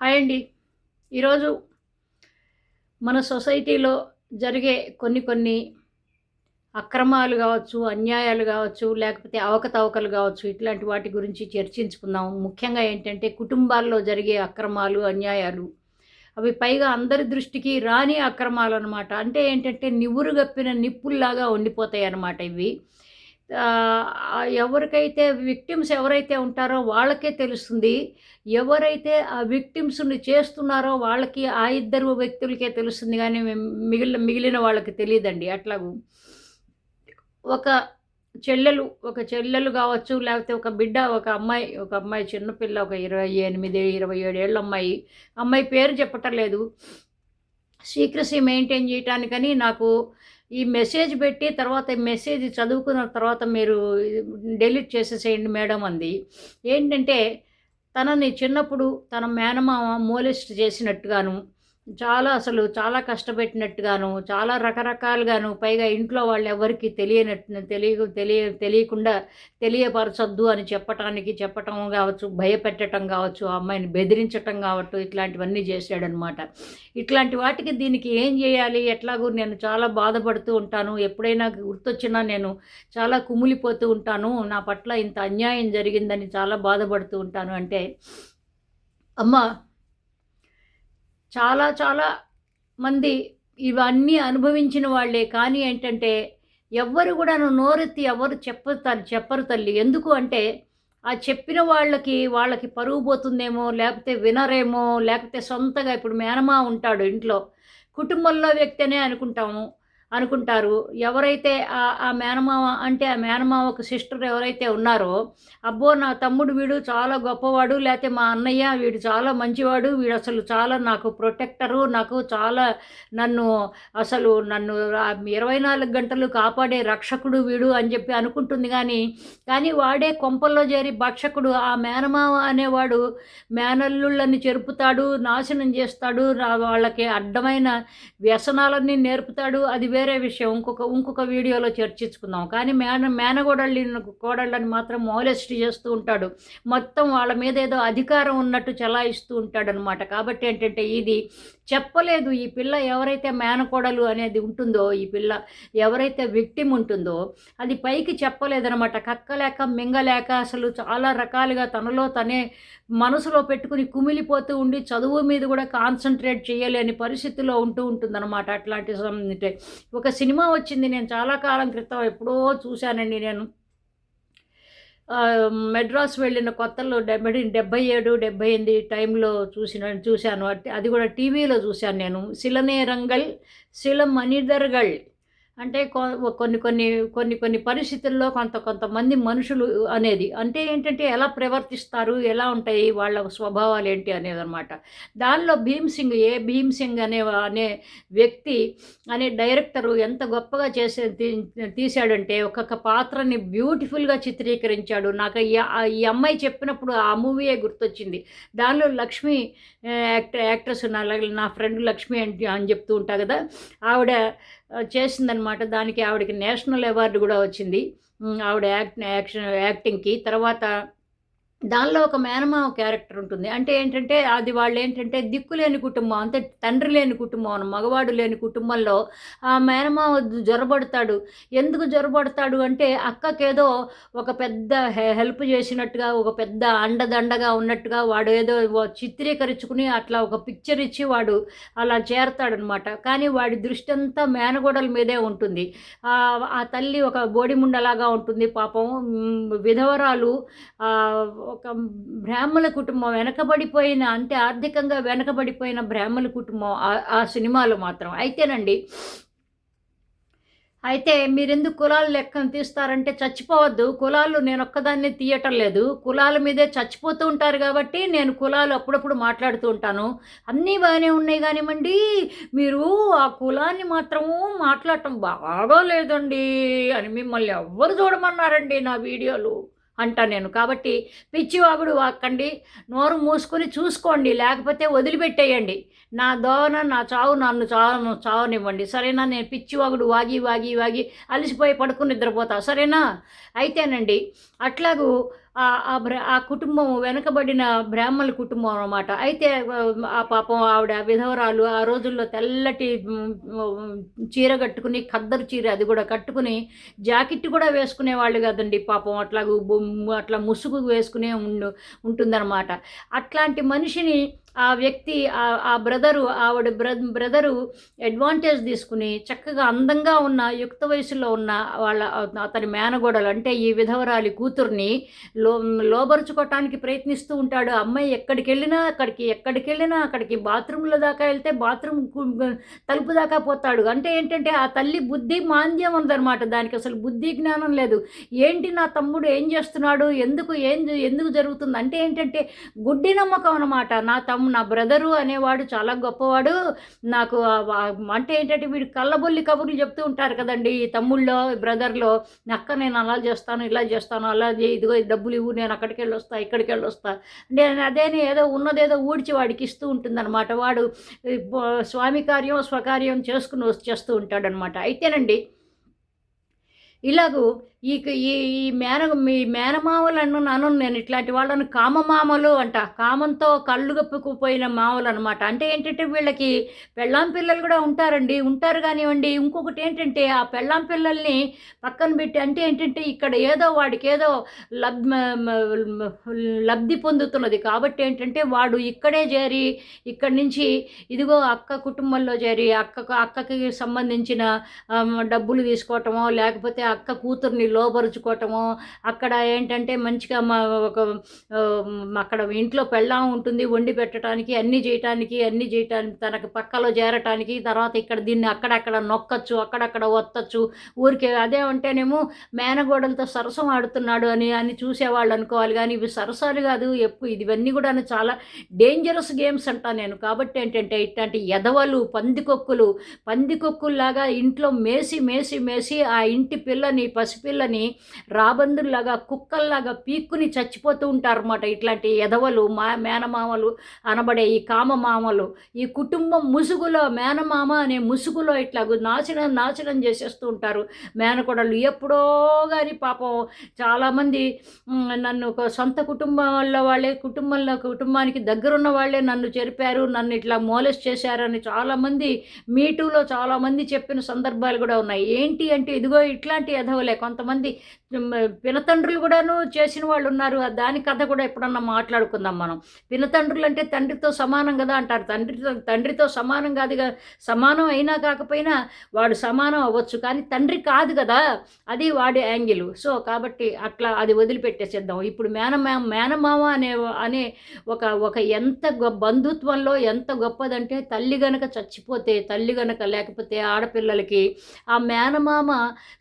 Hi అండి. ఈరోజు మన సొసైటీలో జరిగే కొన్ని కొన్ని అక్రమాలు కావచ్చు అన్యాయాలు కావచ్చు లేకపోతే అవకతవకలు కావచ్చు ఇట్లాంటి వాటి గురించి చర్చించుకుందాం. ముఖ్యంగా ఏంటంటే కుటుంబాల్లో జరిగే అక్రమాలు అన్యాయాలు. అవి పైగా అందరి దృష్టికి రాని అక్రమాలు అనమాట అంటే ఏంటంటే నివ్వురు గప్పిన నిప్పుల్లాగా ఉండిపోతాయి అన్నమాట ఇవి. ఎవరికైతే విక్టిమ్స్ ఎవరైతే ఉంటారో వాళ్ళకే తెలుస్తుంది. ఎవరైతే ఆ విక్టిమ్స్ని చేస్తున్నారో వాళ్ళకి ఆ ఇద్దరు వ్యక్తులకే తెలుస్తుంది కానీ మిగిలిన మిగిలిన వాళ్ళకి తెలియదండి. అట్లాగూ ఒక చెల్లెలు ఒక చెల్లెలు కావచ్చు లేకపోతే ఒక బిడ్డ ఒక అమ్మాయి ఒక అమ్మాయి చిన్నపిల్ల ఒక ఇరవై ఎనిమిది ఇరవై ఏడేళ్ళ అమ్మాయి. అమ్మాయి పేరు చెప్పటం లేదు. సీక్రసీ మెయింటైన్ చేయటానికని నాకు ఈ మెసేజ్ పెట్టి తర్వాత మెసేజ్ చదువుకున్న తర్వాత మీరు డెలీట్ చేసేసేయండి మేడం అంది. ఏంటంటే తనని చిన్నప్పుడు తన మేనమామ మోలిస్ట్ చేసినట్టుగాను చాలా అసలు చాలా కష్టపెట్టినట్టుగాను చాలా రకరకాలుగాను పైగా ఇంట్లో వాళ్ళు ఎవరికి తెలియనట్టు తెలియ తెలియ తెలియకుండా తెలియపరచొద్దు అని చెప్పటానికి చెప్పటం కావచ్చు భయపెట్టడం కావచ్చు ఆ అమ్మాయిని బెదిరించటం కావచ్చు ఇట్లాంటివన్నీ చేశాడనమాట. ఇట్లాంటి వాటికి దీనికి ఏం చేయాలి? ఎట్లాగూ నేను చాలా బాధపడుతూ ఉంటాను. ఎప్పుడైనా గుర్తొచ్చినా నేను చాలా కుమిలిపోతూ ఉంటాను. నా పట్ల ఇంత అన్యాయం జరిగిందని చాలా బాధపడుతూ ఉంటాను. అంటే అమ్మ చాలా చాలా మంది ఇవన్నీ అనుభవించిన వాళ్ళే. కానీ ఏంటంటే ఎవ్వరు కూడా నోరెత్తి ఎవరు చెప్పరు చెప్పరు తల్లి. ఎందుకు అంటే ఆ చెప్పిన వాళ్ళకి వాళ్ళకి పరువు పోతుందేమో లేకపోతే వినరేమో లేకపోతే సొంతగా ఇప్పుడు మేనమా ఉంటాడు ఇంట్లో. కుటుంబంలో వ్యక్తి అనే అనుకుంటాము. అనుకుంటారు. ఎవరైతే ఆ మేనమామ అంటే ఆ మేనమామకు సిస్టర్ ఎవరైతే ఉన్నారో అబ్బో నా తమ్ముడు వీడు చాలా గొప్పవాడు లేకపోతే మా అన్నయ్య వీడు చాలా మంచివాడు వీడు అసలు చాలా నాకు ప్రొటెక్టరు నాకు చాలా నన్ను అసలు నన్ను ఇరవై నాలుగు గంటలు కాపాడే రక్షకుడు వీడు అని చెప్పి అనుకుంటుంది కానీ కానీ వాడే కొంపల్లో చేరి భక్షకుడు ఆ మేనమామ అనేవాడు మేనల్లుళ్ళని చెరుపుతాడు నాశనం చేస్తాడు వాళ్ళకి అడ్డమైన వ్యసనాలన్నీ నేర్పుతాడు అది వేరే విషయం ఇంకొక ఇంకొక వీడియోలో చర్చించుకుందాం. కానీ మేన మేనగోడళ్ళని కోడళ్ళని మాత్రం మోలెస్ట్ చేస్తూ ఉంటాడు. మొత్తం వాళ్ళ మీద ఏదో అధికారం ఉన్నట్టు చలాయిస్తూ ఉంటాడు అనమాట కాబట్టి ఏంటంటే ఇది చెప్పలేదు ఈ పిల్ల ఎవరైతే మేనకోడలు అనేది ఉంటుందో ఈ పిల్ల ఎవరైతే విక్టిమ్ ఉంటుందో అది పైకి చెప్పలేదనమాట కక్కలేక మింగలేక అసలు చాలా రకాలుగా తనలో తనే మనసులో పెట్టుకుని కుమిలిపోతూ ఉండి చదువు మీద కూడా కాన్సన్ట్రేట్ చేయలేని పరిస్థితిలో ఉంటూ ఉంటుందన్నమాట అట్లాంటి ఒక సినిమా వచ్చింది నేను చాలా కాలం క్రితం ఎప్పుడో చూశానండి నేను. మెడ్రాస్ వెళ్ళిన కొత్తలో డెబ్బై డెబ్బై ఏడు డెబ్బై ఎనిమిది టైంలో చూసిన చూశాను. అది కూడా టీవీలో చూశాను నేను. సిలనేరంగల్ సిల మనిదర్గల్ అంటే కొన్ని కొన్ని కొన్ని కొన్ని పరిస్థితుల్లో కొంత కొంతమంది మనుషులు అనేది అంటే ఏంటంటే ఎలా ప్రవర్తిస్తారు ఎలా ఉంటాయి వాళ్ళ స్వభావాలు ఏంటి అనేది అనమాట దానిలో భీమ్ సింగ్ ఏ భీమ్ సింగ్ అనే అనే వ్యక్తి అనే డైరెక్టరు ఎంత గొప్పగా చేసే తీ- తీశాడంటే ఒక్కొక్క పాత్రని బ్యూటిఫుల్గా చిత్రీకరించాడు. నాకు ఈ అమ్మాయి చెప్పినప్పుడు ఆ మూవీయే గుర్తొచ్చింది. దానిలో లక్ష్మి యాక్టర్ యాక్ట్రెస్ నా నా ఫ్రెండ్ లక్ష్మి అని అని చెప్తూ ఉంటా కదా ఆవిడ చేసిందనమాట దానికి ఆవిడకి నేషనల్ అవార్డు కూడా వచ్చింది. ఆవిడ యాక్ట్ యాక్షన్ యాక్టింగ్కి. తర్వాత దానిలో ఒక మేనమావ క్యారెక్టర్ ఉంటుంది. అంటే ఏంటంటే అది వాళ్ళు ఏంటంటే దిక్కు లేని కుటుంబం. అంటే తండ్రి లేని కుటుంబం మగవాడు లేని కుటుంబంలో ఆ మేనమావ జ్వరబడతాడు ఎందుకు జ్వరబడతాడు అంటే అక్కకేదో ఒక పెద్ద హె- హెల్ప్ చేసినట్టుగా ఒక పెద్ద అండదండగా ఉన్నట్టుగా వాడు ఏదో చిత్రీకరించుకుని అట్లా ఒక పిక్చర్ ఇచ్చి వాడు అలా చేరతాడనమాట. కానీ వాడి దృష్టి అంతా మేనగోడల మీదే ఉంటుంది. ఆ తల్లి ఒక బోడిముండలాగా ఉంటుంది. పాపం విధవరాలు ఒక బ్రాహ్మణ కుటుంబం వెనకబడిపోయిన అంటే ఆర్థికంగా వెనకబడిపోయిన బ్రాహ్మణ కుటుంబం ఆ- సినిమాలో మాత్రం. అయితేనండి అయితే మీరెందుకు కులాలు లెక్కను తీస్తారంటే చచ్చిపోవద్దు. కులాలు నేను ఒక్కదాన్ని తీయటం లేదు. కులాల మీదే చచ్చిపోతూ ఉంటారు కాబట్టి నేను కులాలు అప్పుడప్పుడు మాట్లాడుతూ ఉంటాను. అన్నీ బాగానే ఉన్నాయి కానివ్వండి మీరు ఆ కులాన్ని మాత్రము మాట్లాడటం బాగా లేదండి అని మిమ్మల్ని ఎవ్వరు చూడమన్నారండి నా వీడియోలు. అంటాను నేను. కాబట్టి పిచ్చివాగుడు వాక్కండి నోరు మూసుకొని చూసుకోండి లేకపోతే వదిలిపెట్టేయండి. నా దోవన నా చావు నన్ను చావు చావనివ్వండి. సరేనా? నేను పిచ్చివాగుడు వాగి వాగి వాగి అలసిపోయి పడుకుని నిద్రపోతా. సరేనా? అయితేనండి అట్లాగూ ఆ- ఆ బ్ర ఆ కుటుంబం వెనకబడిన బ్రాహ్మణుల కుటుంబం అనమాట అయితే ఆ పాపం ఆవిడ విధవరాలు ఆ రోజుల్లో తెల్లటి చీర కట్టుకుని ఖద్దరు చీర అది కూడా కట్టుకుని జాకెట్ కూడా వేసుకునే వాళ్ళు కదండి పాపం. అట్లా అట్లా ముసుగు వేసుకునే ఉండు ఉంటుందన్నమాట. అట్లాంటి మనిషిని ఆ వ్యక్తి ఆ- ఆ బ్రదరు ఆవిడ బ్ర బ్రదరు అడ్వాంటేజ్ తీసుకుని చక్కగా అందంగా ఉన్న యుక్త వయసులో ఉన్న వాళ్ళ అతని మేనగోడలు అంటే ఈ విధవరాలి కూతుర్ని లో లోబరుచుకోవటానికి ప్రయత్నిస్తూ ఉంటాడు. ఆ అమ్మాయి ఎక్కడికి వెళ్ళినా అక్కడికి ఎక్కడికి వెళ్ళినా అక్కడికి బాత్రూంలో దాకా వెళ్తే బాత్రూమ్ తలుపు దాకా పోతాడు. అంటే ఏంటంటే ఆ తల్లి బుద్ధి మాంద్యం ఉందన్నమాట. దానికి అసలు బుద్ధి జ్ఞానం లేదు. ఏంటి నా తమ్ముడు ఏం చేస్తున్నాడు? ఎందుకు ఏం ఎందుకు జరుగుతుంది? అంటే ఏంటంటే గుడ్డి నమ్మకం అనమాట నా తమ్ము నా బ్రదరు అనేవాడు చాలా గొప్పవాడు. నాకు అంటే ఏంటంటే వీడు కళ్ళబొల్లి కబుర్లు చెప్తూ ఉంటారు కదండి ఈ తమ్ముళ్ళో బ్రదర్లో. అక్క నేను అలా చేస్తాను ఇలా చేస్తాను అలా ఇదిగో డబ్బులు ఇవ్వు నేను అక్కడికి వెళ్ళి వస్తా ఇక్కడికి వెళ్ళి వస్తా నేను అదేని ఏదో ఉన్నదేదో ఊడ్చి వాడికి ఇస్తూ ఉంటుందన్నమాట. వాడు స్వామి కార్యం స్వకార్యం చేసుకుని చేస్తూ ఉంటాడనమాట అయితేనండి ఇలాగూ ఈ ఈ ఈ మేన మీ మేనమామలు అన్నాను నేను ఇట్లాంటి వాళ్ళని కామమామలు అంట. కామంతో కళ్ళు గప్పుకుపోయిన మామలు అనమాట అంటే ఏంటంటే వీళ్ళకి పెళ్ళాం పిల్లలు కూడా ఉంటారండి. ఉంటారు కానివ్వండి. ఇంకొకటి ఏంటంటే ఆ పెళ్ళాం పిల్లల్ని పక్కన పెట్టి అంటే ఏంటంటే ఇక్కడ ఏదో వాడికి ఏదో లబ్ లబ్ధి పొందుతున్నది. కాబట్టి ఏంటంటే వాడు ఇక్కడే చేరి ఇక్కడి నుంచి ఇదిగో అక్క కుటుంబంలో చేరి అక్కకు అక్కకి సంబంధించిన డబ్బులు తీసుకోవటమో లేకపోతే అక్క కూతుర్ని లోపరుచుకోవటము అక్కడ ఏంటంటే మంచిగా మా ఒక అక్కడ ఇంట్లో పెళ్ళాం ఉంటుంది వండి పెట్టడానికి అన్నీ చేయటానికి అన్నీ చేయటానికి తనకు పక్కలో చేరటానికి తర్వాత ఇక్కడ దీన్ని అక్కడక్కడ నొక్కచ్చు అక్కడక్కడ వత్తచ్చు ఊరికే అదే ఉంటేనేమో మేనగోడలతో సరసం ఆడుతున్నాడు అని అని చూసేవాళ్ళు అనుకోవాలి. కానీ ఇవి సరసాలు కాదు ఎప్పుడు ఇవన్నీ కూడా చాలా డేంజరస్ గేమ్స్ అంటా నేను. కాబట్టి ఏంటంటే ఇట్లాంటి ఎదవలు పందికొక్కులు పందికొక్కుల్లాగా ఇంట్లో మేసి మేసి మేసి ఆ ఇంటి పిల్లని పిల్లల్ని రాబందుల్లాగా కుక్కల్లాగా పీక్కుని చచ్చిపోతూ ఉంటారు అన్నమాట ఇట్లాంటి ఎదవలు మా మేనమామలు అనబడే ఈ కామమామలు. ఈ కుటుంబం ముసుగులో మేనమామ అనే ముసుగులో ఇట్లా నాశనం నాశనం చేసేస్తూ ఉంటారు. మేనకోడలు ఎప్పుడో కానీ పాపం చాలామంది నన్ను ఒక సొంత వల్ల వాళ్ళే కుటుంబంలో కుటుంబానికి దగ్గరున్న వాళ్ళే నన్ను చెరిపారు నన్ను ఇట్లా మోలెస్ చేశారని చాలామంది మీటూలో చాలామంది చెప్పిన సందర్భాలు కూడా ఉన్నాయి. ఏంటి అంటే ఇదిగో ఇట్లాంటి ఎదవలే కొంతమంది పినతండ్రులు కూడాను చేసిన వాళ్ళు ఉన్నారు దాని కథ కూడా ఎప్పుడన్నా మాట్లాడుకుందాం మనం. పినతండ్రులు అంటే తండ్రితో సమానం కదా అంటారు. తండ్రితో తండ్రితో సమానం కాదుగా సమానం అయినా కాకపోయినా వాడు సమానం అవ్వచ్చు. కానీ తండ్రి కాదు కదా. అది వాడి యాంగిల్. సో కాబట్టి అట్లా అది వదిలిపెట్టేసేద్దాం. ఇప్పుడు మేనమా మేనమామ అనే అనే ఒక ఒక ఎంత బంధుత్వంలో ఎంత గొప్పదంటే తల్లి గనక చచ్చిపోతే తల్లి గనక లేకపోతే ఆడపిల్లలకి ఆ మేనమామ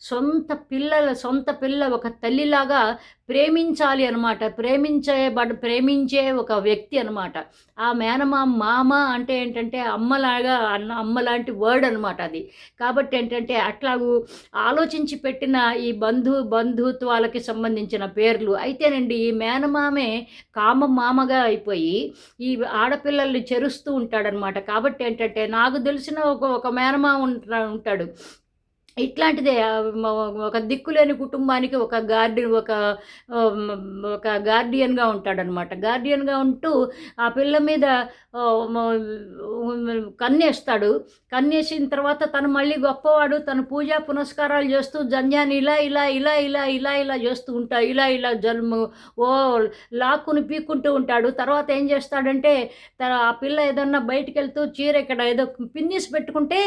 సొంత పిల్లల సొంత పిల్ల ఒక తల్లిలాగా ప్రేమించాలి అనమాట ప్రేమించే బడ్ ప్రేమించే ఒక వ్యక్తి అనమాట ఆ మేనమా మామ అంటే ఏంటంటే అమ్మలాగా అన్న అమ్మ లాంటి వర్డ్ అనమాట అది. కాబట్టి ఏంటంటే అట్లాగూ ఆలోచించి పెట్టిన ఈ బంధు బంధుత్వాలకి సంబంధించిన పేర్లు అయితేనండి ఈ మేనమామే కామ మామగా అయిపోయి ఈ ఆడపిల్లల్ని చెరుస్తూ ఉంటాడనమాట కాబట్టి ఏంటంటే నాకు తెలిసిన ఒక ఒక మేనమామ ఉంటా ఉంటాడు. ఇట్లాంటిదే ఒక దిక్కు ఒక దిక్కులేని కుటుంబానికి ఒక గార్డియన్ ఒక ఒక గార్డియన్గా ఉంటాడనమాట గార్డియన్గా ఉంటూ ఆ పిల్ల మీద కన్నేస్తాడు. కన్నేసిన తర్వాత తను మళ్ళీ గొప్పవాడు. తను పూజా పునస్కారాలు చేస్తూ జన్యాన్ని ఇలా ఇలా ఇలా ఇలా ఇలా ఇలా చేస్తూ ఉంటాడు. ఇలా ఇలా జన్ము ఓ లాక్కుని పీక్కుంటూ ఉంటాడు. తర్వాత ఏం చేస్తాడంటే తన ఆ పిల్ల ఏదన్నా బయటకు వెళ్తూ చీర ఇక్కడ ఏదో పిన్నిస్ పెట్టుకుంటే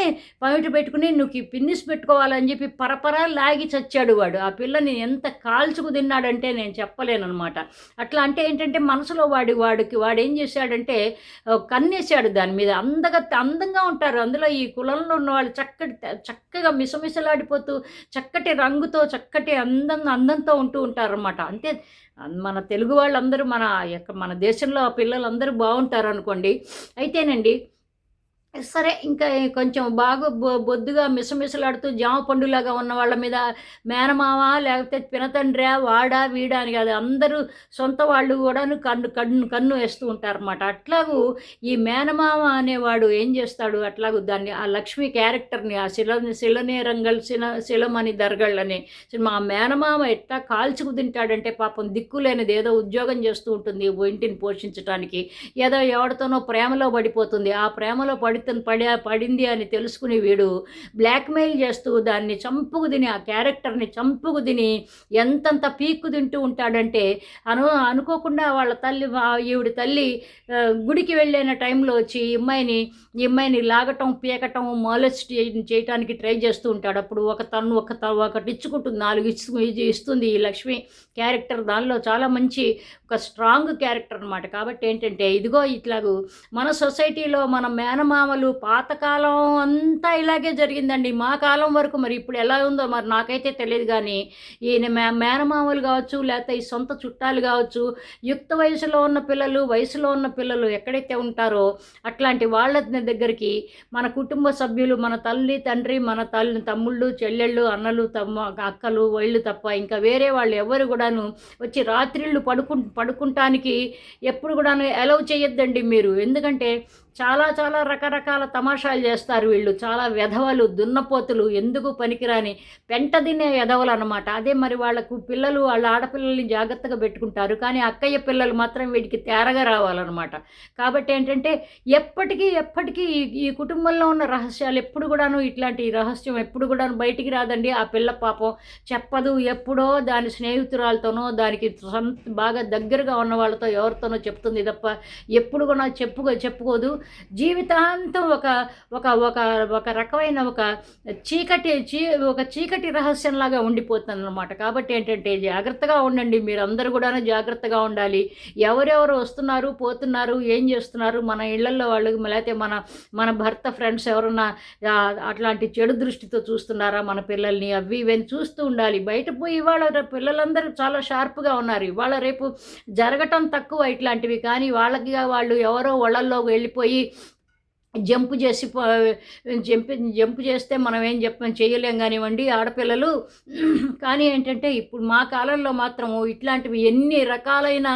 పమిటి పెట్టుకుని నువ్వు ఈ పిన్నిస్ పెట్టుకోవాలని చెప్పి పరపరా లాగి చచ్చాడు వాడు. ఆ పిల్లని ఎంత కాల్చుకు తిన్నాడంటే నేను చెప్పలేనమాట అట్లా అంటే ఏంటంటే మనసులో వాడి వాడికి వాడు ఏం చేశాడంటే కన్నేశాడు దాని మీద. అందగా అందంగా ఉంటారు. అందులో ఈ కులంలో ఉన్న వాళ్ళు చక్కటి చక్కగా మిసమిసలాడిపోతూ చక్కటి రంగుతో చక్కటి అందంగా అందంతో ఉంటూ ఉంటారన్నమాట. అంతే మన తెలుగు వాళ్ళందరూ మన యొక్క మన దేశంలో ఆ పిల్లలందరూ బాగుంటారు అనుకోండి అయితేనండి సరే ఇంకా కొంచెం బాగా బొ బొద్దుగా మిసమిసలాడుతూ జామ పండులాగా ఉన్న వాళ్ళ మీద మేనమామ లేకపోతే పినతండ్రా వాడా వీడా అని కాదు అందరూ సొంత వాళ్ళు కూడాను కన్ను కన్ను కన్ను వేస్తూ ఉంటారన్నమాట. అట్లాగూ ఈ మేనమామ అనేవాడు ఏం చేస్తాడు? అట్లాగూ దాన్ని ఆ లక్ష్మి క్యారెక్టర్ని ఆ శిల శిలనేరంగల్ శిల శిలమని దర్గళ్ళని మా మేనమామ ఎట్లా కాల్చుకు తింటాడంటే పాపం దిక్కులేనిది ఏదో ఉద్యోగం చేస్తూ ఉంటుంది ఇంటిని పోషించడానికి ఏదో ఎవరితోనో ప్రేమలో పడిపోతుంది. ఆ ప్రేమలో పడి పడి పడింది అని తెలుసుకుని వీడు బ్లాక్మెయిల్ చేస్తూ దాన్ని చంపుకు తిని ఆ క్యారెక్టర్ని చంపుకు తిని ఎంతంత పీక్కు తింటూ ఉంటాడంటే అను అనుకోకుండా వాళ్ళ తల్లి ఈవిడ తల్లి గుడికి వెళ్ళిన టైంలో వచ్చి ఈ అమ్మాయిని ఈ అమ్మాయిని లాగటం పీకటం మాలెస్ట్ చేయటానికి ట్రై చేస్తూ ఉంటాడు. అప్పుడు ఒక తను ఒక ఒకటి ఇచ్చుకుంటుంది నాలుగు ఇచ్చు ఇస్తుంది ఈ లక్ష్మి క్యారెక్టర్. దానిలో చాలా మంచి ఒక స్ట్రాంగ్ క్యారెక్టర్ అనమాట కాబట్టి ఏంటంటే ఇదిగో ఇట్లాగూ మన సొసైటీలో మన మేనమామలు పాతకాలం అంతా ఇలాగే జరిగిందండి. మా కాలం వరకు మరి ఇప్పుడు ఎలా ఉందో మరి నాకైతే తెలియదు కానీ ఈయన మే మేనమామలు కావచ్చు లేకపోతే ఈ సొంత చుట్టాలు కావచ్చు యుక్త వయసులో ఉన్న పిల్లలు వయసులో ఉన్న పిల్లలు ఎక్కడైతే ఉంటారో అట్లాంటి వాళ్ళ దగ్గరికి మన కుటుంబ సభ్యులు మన తల్లి తండ్రి మన తల్లి తమ్ముళ్ళు చెల్లెళ్ళు అన్నలు తమ్మ అక్కలు వాళ్ళు తప్ప ఇంకా వేరే వాళ్ళు ఎవరు కూడాను వచ్చి రాత్రిళ్ళు పడుకు పడుకుంటానికి ఎప్పుడు కూడాను అలౌ చేయొద్దండి మీరు. ఎందుకంటే చాలా చాలా రకరకాల తమాషాలు చేస్తారు వీళ్ళు. చాలా వెధవలు దున్నపోతులు ఎందుకు పనికిరాని పెంట తినే వెధవలు అనమాట అదే మరి వాళ్ళకు పిల్లలు వాళ్ళ ఆడపిల్లల్ని జాగ్రత్తగా పెట్టుకుంటారు. కానీ అక్కయ్య పిల్లలు మాత్రం వీడికి తేరగా రావాలన్నమాట. కాబట్టి ఏంటంటే ఎప్పటికీ ఎప్పటికీ ఈ కుటుంబంలో ఉన్న రహస్యాలు ఎప్పుడు కూడాను ఇట్లాంటి రహస్యం ఎప్పుడు కూడాను బయటికి రాదండి. ఆ పిల్ల పాపం చెప్పదు. ఎప్పుడో దాని స్నేహితురాలతోనో దానికి బాగా దగ్గరగా ఉన్న వాళ్ళతో ఎవరితోనో చెప్తుంది తప్ప ఎప్పుడు కూడా చెప్పుకో చెప్పుకోదు. జీవితాంతం ఒక ఒక ఒక ఒక రకమైన ఒక చీకటి చీ ఒక చీకటి రహస్యంలాగా ఉండిపోతుంది అనమాట కాబట్టి ఏంటంటే జాగ్రత్తగా ఉండండి. మీరు అందరూ కూడా జాగ్రత్తగా ఉండాలి. ఎవరెవరు వస్తున్నారు పోతున్నారు ఏం చేస్తున్నారు మన ఇళ్ళలో వాళ్ళు లేకపోతే మన మన భర్త ఫ్రెండ్స్ ఎవరన్నా అట్లాంటి చెడు దృష్టితో చూస్తున్నారా మన పిల్లల్ని? అవి ఇవన్నీ చూస్తూ ఉండాలి. బయట పోయి ఇవాళ పిల్లలందరూ చాలా షార్ప్గా ఉన్నారు. ఇవాళ రేపు జరగటం తక్కువ ఇట్లాంటివి. కానీ వాళ్ళకి వాళ్ళు ఎవరో వాళ్ళల్లో వెళ్ళిపోయి పోయి జంప్ చేసి జంప్ జంప్ చేస్తే మనం ఏం చెప్ప చేయలేం కానివ్వండి ఆడపిల్లలు. కానీ ఏంటంటే ఇప్పుడు మా కాలంలో మాత్రము ఇట్లాంటివి ఎన్ని రకాలైన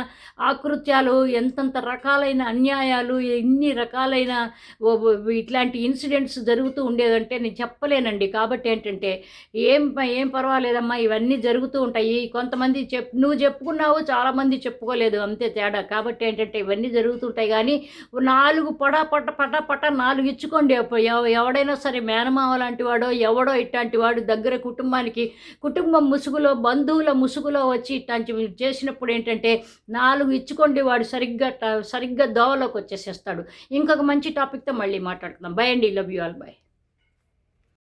ఆకృత్యాలు ఎంతంత రకాలైన అన్యాయాలు ఎన్ని రకాలైన ఇట్లాంటి ఇన్సిడెంట్స్ జరుగుతూ ఉండేదంటే నేను చెప్పలేనండి. కాబట్టి ఏంటంటే ఏం ఏం పర్వాలేదమ్మా ఇవన్నీ జరుగుతూ ఉంటాయి. కొంతమంది చెప్ నువ్వు చెప్పుకున్నావు చాలామంది చెప్పుకోలేదు అంతే తేడా. కాబట్టి ఏంటంటే ఇవన్నీ జరుగుతుంటాయి కానీ నాలుగు పడ పట పట పట నాలుగు ఇచ్చుకోండి. ఎవడైనా సరే మేనమావ లాంటి వాడో ఎవడో ఇట్లాంటి వాడు దగ్గర కుటుంబానికి కుటుంబం ముసుగులో బంధువుల ముసుగులో వచ్చి ఇట్లాంటి చేసినప్పుడు ఏంటంటే నాలుగు ఇచ్చుకోండి వాడు సరిగ్గా సరిగ్గా దోవలోకి వచ్చేసేస్తాడు. ఇంకొక మంచి టాపిక్తో మళ్ళీ మాట్లాడుతున్నాం బై అండి. Love you all. బై.